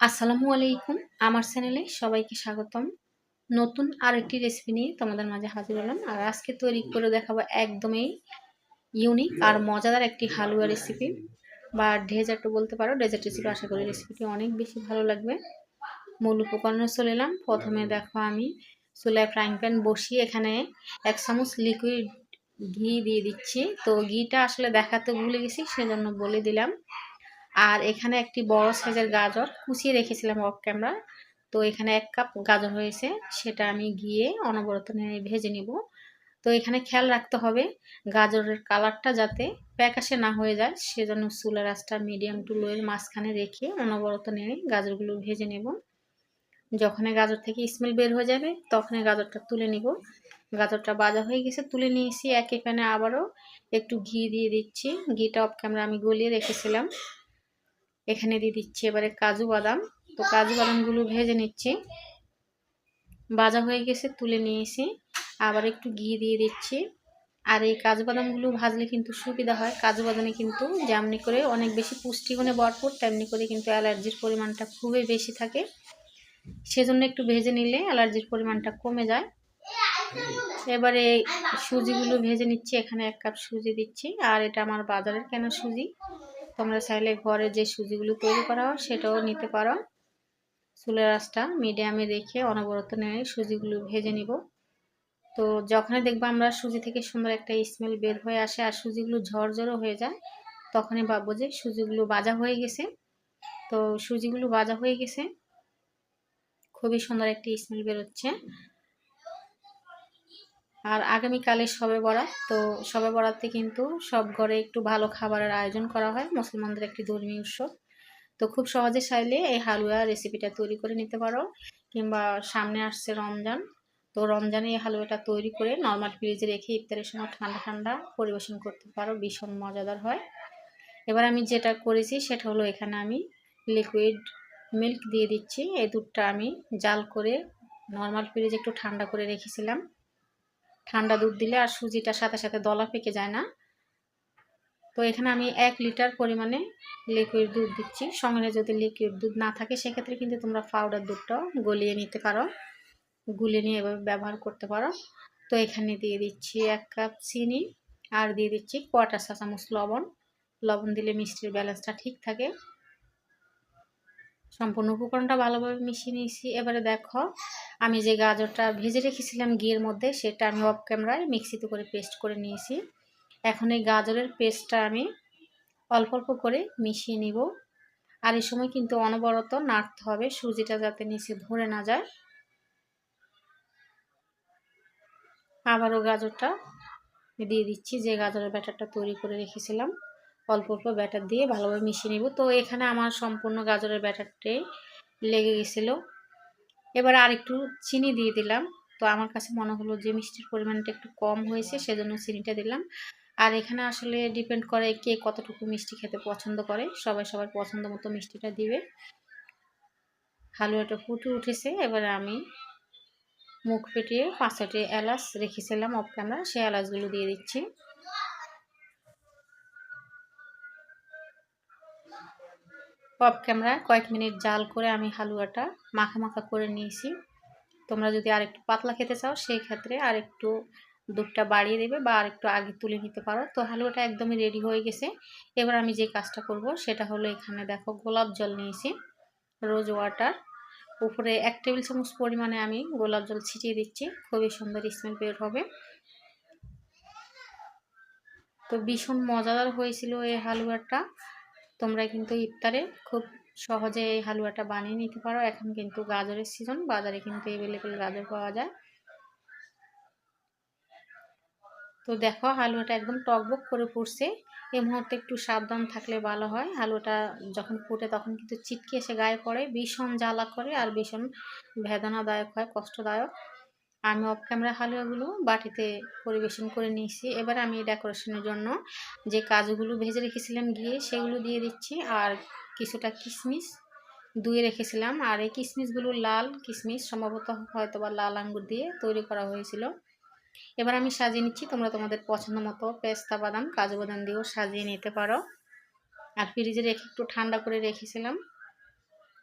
আসসালামু আলাইকুম। আমার চ্যানেলে সবাইকে স্বাগতম। নতুন আরেকটি রেসিপি নিয়ে তোমাদের মাঝে হাজির হলাম। আর আজকে তৈরি করে দেখাবো একদমই ইউনিক আর মজাদার একটি হালুয়া রেসিপি বা ডেজার্টও বলতে পারো। ডেজার্ট রেসিপি আশা করি রেসিপিটি অনেক বেশি ভালো লাগবে। মূল উপকরণে চলে এলাম। প্রথমে দেখো আমি চুলায় ফ্রাইং প্যান বসিয়ে এখানে এক চামচ লিকুইড ঘি দিয়ে দিচ্ছি। তো ঘিটা আসলে দেখাতে ভুলে গেছি, সেজন্য বলে দিলাম। আর এখানে একটি বড় সাইজের গাজর কুচিয়ে রেখেছিলাম অফ ক্যামেরা তো এখানে এক কাপ গাজর হয়েছে, সেটা আমি গিয়ে অনবরত নিয়ে ভেজে নিব। তো এখানে খেয়াল রাখতে হবে, গাজরের কালারটা যাতে প্যাকাশে না হয়ে যায়, সেজন্য চুলার আঁচটা মিডিয়াম টু লোয়ের মাঝখানে রেখে অনবরত নেড়ে গাজরগুলো ভেজে নেব। যখনই গাজর থেকে স্মেল বের হয়ে যাবে, তখনই গাজরটা তুলে নিব। গাজরটা বাজা হয়ে গেছে, তুলে নিয়েছি এক প্যানে আবারও। একটু ঘি দিয়ে দিচ্ছি, ঘিটা অফ ক্যামেরা আমি গলিয়ে রেখেছিলাম। এখানে দিয়ে দিচ্ছি এবারে কাজু বাদাম। তো কাজু বাদামগুলো ভেজে নিচ্ছি। ভাজা হয়ে গেছে, তুলে নিয়েছি। আবার একটু ঘি দিয়ে দিচ্ছি। আর এই কাজু বাদামগুলো ভাজলে কিন্তু সুবিধা হয়। কাজু বাদামে কিন্তু যেমনি করে অনেক বেশি পুষ্টিগুণে ভরপুর, তেমনি করে কিন্তু অ্যালার্জির পরিমাণটা খুবই বেশি থাকে। সেজন্য একটু ভেজে নিলে অ্যালার্জির পরিমাণটা কমে যায়। এবারে সুজিগুলো ভেজে নিচ্ছি। এখানে এক কাপ সুজি দিচ্ছি। আর এটা আমার বাজারের কেনা সুজি? তোমরা চাইলে ঘরে যে সুজিগুলো তৈরি করা হয় সেটাও নিতে পারো। চুলের আঁচটা মিডিয়ামে রেখে অনবরত নেড়ে সুজিগুলো ভেজে নিব। তো যখনই দেখব আমরা সুজি থেকে সুন্দর একটা স্মেল বের হয়ে আসে আর সুজিগুলো ঝরঝরও হয়ে যায়, তখনই ভাববো যে সুজিগুলো বাজা হয়ে গেছে। তো সুজিগুলো বাজা হয়ে গেছে, খুবই সুন্দর একটি স্মেল বেরোচ্ছে। আর আগামীকালে সবে বরাত, তো সবে বরাতে কিন্তু সব ঘরে একটু ভালো খাবারের আয়োজন করা হয়, মুসলমানদের একটি ধর্মীয় উৎসব। তো খুব সহজে চাইলে এই হালুয়া রেসিপিটা তৈরি করে নিতে পারো, কিংবা সামনে আসছে রমজান, তো রমজানে এই হালুয়াটা তৈরি করে নর্মাল ফ্রিজে রেখে ইফতারের সময় ঠান্ডা ঠান্ডা পরিবেশন করতে পারো, ভীষণ মজাদার হয়। এবার আমি যেটা করেছি সেটা হলো এখানে আমি লিকুইড মিল্ক দিয়ে দিচ্ছি এই দুধটা আমি জাল করে নর্মাল ফ্রিজে একটু ঠান্ডা করে রেখেছিলাম। ঠান্ডা দুধ দিলে আর সুজিটার সাথে সাথে দলা পেকে যায় না। তো এখানে আমি এক লিটার পরিমাণে লিকুইড দুধ দিচ্ছি। সঙ্গে যদি লিকুইড দুধ না থাকে, সেক্ষেত্রে কিন্তু তোমরা পাউডার দুধটাও গলিয়ে নিতে পারো। গুলে নিয়ে এভাবে ব্যবহার করতে পারো। তো এখানে দিয়ে দিচ্ছি এক কাপ চিনি আর দিয়ে দিচ্ছি কোয়াটা চা চামচ লবণ। লবণ দিলে মিষ্টির ব্যালেন্সটা ঠিক থাকে। সম্পূর্ণ উপকরণটা ভালোভাবে মিশিয়ে নিয়েছি। এবারে দেখো, আমি যে গাজরটা ভেজে রেখেছিলাম ঘিয়ের মধ্যে, সেটা আমি অফ ক্যামেরায় মিক্সিতে করে পেস্ট করে নিয়েছি। এখন এই গাজরের পেস্টটা আমি অল্প অল্প করে মিশিয়ে নিব। আর এই সময় কিন্তু অনবরত নাড়তে হবে, সুজিটা যাতে নিচে ধরে না যায়। আবারও গাজরটা দিয়ে দিচ্ছি, যে গাজরের ব্যাটারটা তৈরি করে রেখেছিলাম। অল্প অল্প ব্যাটার দিয়ে ভালোভাবে মিশিয়ে নিব। তো এখানে আমার সম্পূর্ণ গাজরের ব্যাটারটাই লেগে গেছিল। এবার আর একটু চিনি দিয়ে দিলাম। তো আমার কাছে মনে হলো যে মিষ্টির পরিমাণটা একটু কম হয়েছে, সেজন্য চিনিটা দিলাম। আর এখানে আসলে ডিপেন্ড করে কে কতটুকু মিষ্টি খেতে পছন্দ করে। সবাই সবার পছন্দ মতো মিষ্টিটা দিবে। হালুয়াটা ফুটে উঠেছে। এবার আমি মুখ ফেটিয়ে পাঁচটি এলাচ রেখেছিলাম অফ ক্যামেরা সেই এলাচগুলো দিয়ে দিচ্ছি। অফ ক্যামেরা কয়েক মিনিট জাল করে আমি হালুয়াটা মাখা মাখা করে নিয়েছি। তোমরা যদি আর একটু পাতলা খেতে চাও, সেই ক্ষেত্রে আর একটু দুধটা বাড়িয়ে দেবে বা আর একটু আগে তুলে নিতে পারো। তো হালুয়াটা একদমই রেডি হয়ে গেছে। এবার আমি যে কাজটা করব, সেটা হলো এখানে দেখো গোলাপ জল নিয়েছি রোজ ওয়াটার উপরে এক টেবিল চামচ পরিমাণে আমি গোলাপ জল ছিটিয়ে দিচ্ছি, খুবই সুন্দর স্মেল বের হবে। তো ভীষণ মজাদার হয়েছিল এই হালুয়াটা। তোমরা কিন্তু ইফতারে খুব সহজে এই হালুয়াটা বানিয়ে নিতে পারো। এখন কিন্তু গাজরের সিজন বাজারে কিন্তু অ্যাভেলেবেল গাজর পাওয়া যায়। তো দেখো, হালুয়াটা একদম টকবক করে পড়ছে। এই মুহূর্তে একটু সাবধান থাকলে ভালো হয়। হালুয়াটা যখন ফুটে তখন কিন্তু চিটকে এসে গায়ে পড়ে, ভীষণ জ্বালা করে আর ভীষণ বেদনাদায়ক হয়, কষ্টদায়ক। আমি অফ ক্যামেরা হালুয়াগুলো বাটিতে পরিবেশন করে নিয়েছি। এবার আমি ডেকোরেশনের জন্য যে কাজুগুলো ভেজে রেখেছিলাম গিয়ে সেগুলো দিয়ে দিচ্ছি। আর কিছুটা কিশমিশ ধুয়ে রেখেছিলাম। আর এই কিশমিশগুলো লাল কিশমিশ সম্ভবত হয়তো বা লাল আঙ্গুর দিয়ে তৈরি করা হয়েছিল। এবার আমি সাজিয়ে নিচ্ছি। তোমরা তোমাদের পছন্দ মতো পেস্তা, বাদাম, কাজু বাদাম দিয়েও সাজিয়ে নিতে পারো। আর ফ্রিজে রেখে একটু ঠান্ডা করে রেখেছিলাম।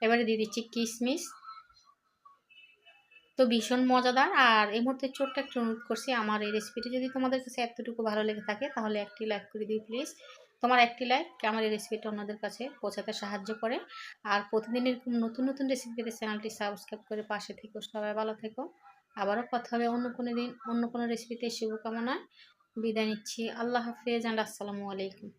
এবারে দিয়ে দিচ্ছি কিশমিশ তো ভীষণ মজাদার। আর এই মুহূর্তে ছোট্ট একটু অনুরোধ করছি, আমার এই রেসিপিটি যদি তোমাদের কাছে এতটুকু ভালো লেগে থাকে, তাহলে একটি লাইক করে দিও প্লিজ তোমার একটি লাইক আমার এই রেসিপিটা অন্যদের কাছে পৌঁছাতে সাহায্য করে। আর প্রতিদিন এরকম নতুন নতুন রেসিপি পেতে চ্যানেলটি সাবস্ক্রাইব করে পাশে থেকো। সবাই ভালো থেকো। আবারও কথা হবে অন্য কোনো দিন, অন্য কোনো রেসিপিতে শুভকামনায় বিদায় নিচ্ছি। আল্লাহ হাফেজ অ্যান্ড আসসালামু আলাইকুম।